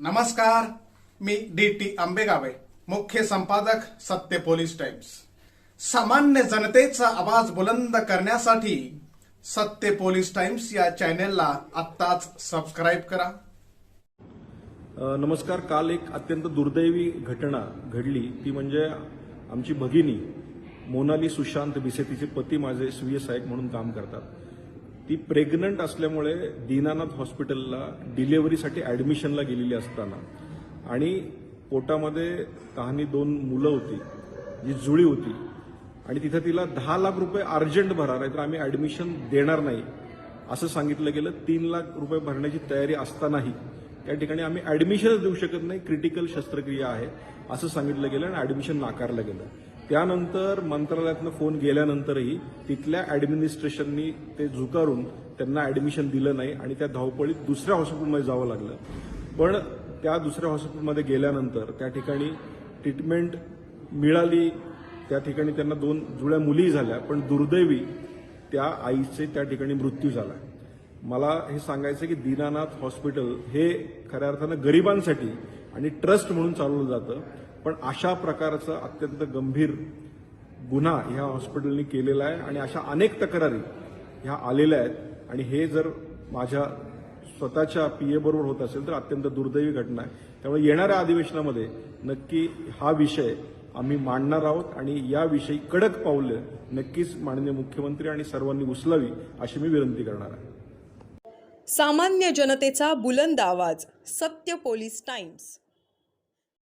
नमस्कार मी D T आंबेगावे मुख्य संपादक सत्य पोलीस टाइम्स. सामान्य जनतेचा आवाज बुलंद करण्यासाठी सत्य पोलीस टाइम्स या चॅनेलला आत्ताच सबस्क्राईब करा. नमस्कार. काल एक अत्यंत दुर्दैवी घटना घडली. ती म्हणजे आमची भगिनी मोनाली सुशांत बिसे तिचे पती माझे स्वीय सहाय्यक म्हणून काम करतात. ती प्रेग्नंट असल्यामुळे दीनानाथ हॉस्पिटलला डिलेव्हरीसाठी ॲडमिशनला गेलेली असताना आणि पोटामध्ये तहानी दोन मुलं होती जी जुळी होती आणि तिथं तिला दहा लाख रुपये अर्जंट भरा नाही तर आम्ही ॲडमिशन देणार नाही. असं सांगितलं गेलं तीन लाख रुपये भरण्याची तयारी असतानाही त्या ठिकाणी आम्ही ॲडमिशनच देऊ शकत नाही क्रिटिकल शस्त्रक्रिया आहे असं सांगितलं गेलं आणि ॲडमिशन नाकारलं गेलं. त्यानंतर मंत्रालयातनं फोन गेल्यानंतरही तिथल्या ॲडमिनिस्ट्रेशननी ते झुकारून त्यांना ॲडमिशन दिलं नाही आणि त्या धावपळीत दुसऱ्या हॉस्पिटलमध्ये जावं लागलं. पण त्या दुसऱ्या हॉस्पिटलमध्ये गेल्यानंतर त्या ठिकाणी ट्रीटमेंट मिळाली. त्या ठिकाणी त्यांना दोन जुळ्या मुली झाल्या पण दुर्दैवी त्या आईचे त्या ठिकाणी मृत्यू झाला. मला हे सांगायचं की दीनानाथ हॉस्पिटल हे खऱ्या अर्थानं गरिबांसाठी आणि ट्रस्ट म्हणून चालवलं जातं. पण अशा प्रकारचं अत्यंत गंभीर गुन्हा ह्या हॉस्पिटलने केलेला आहे आणि अशा अनेक तक्रारी ह्या आलेल्या आहेत. आणि हे जर माझ्या स्वतःच्या पी बरोबर होत असेल तर अत्यंत दुर्दैवी घटना आहे. त्यामुळे येणाऱ्या अधिवेशनामध्ये नक्की हा विषय आम्ही मांडणार आहोत आणि याविषयी कडक पावलं नक्कीच माननीय मुख्यमंत्री आणि सर्वांनी उचलावी अशी मी विनंती करणार आहे. सामान्य जनतेचा बुलंद आवाज सत्य पोलीस टाइम्स.